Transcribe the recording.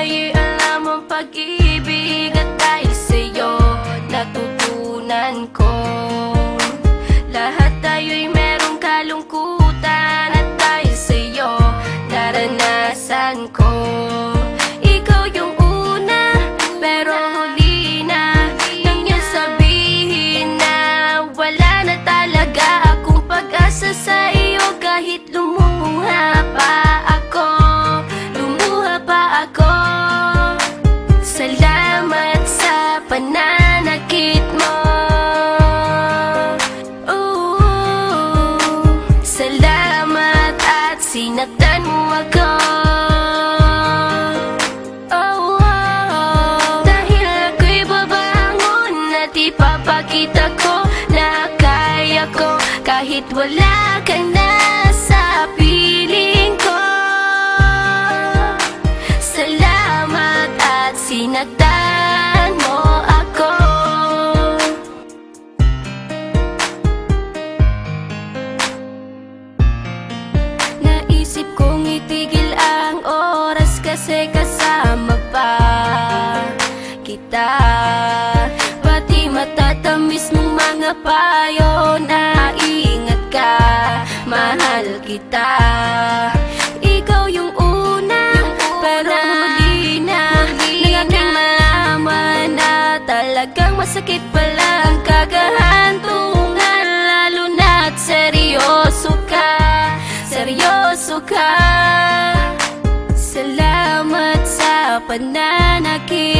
Ay alam ang pag-ibig At dahil sa'yo natutunan ko. Lahat tayo'y merong kalungkutan At dahil sa'yo naranasan ko. Ikaw yung una pero huli na Nang sabihin Wala na talaga akong pag-asa sa ipapakita ko na kaya ko kahit wala ka na sa piling ko. Salamat at sinaktan mo ako. Naisip kong itigil ang oras kasi kasama pa kita matatamis mong mga payo na ingat ka Mahal kita. Ikaw yung una, pero huli na Nang aking malaman na talagang masakit pala ang kagahantungan Lalo na't seryoso ka seryoso ka. Salamat sa pananakit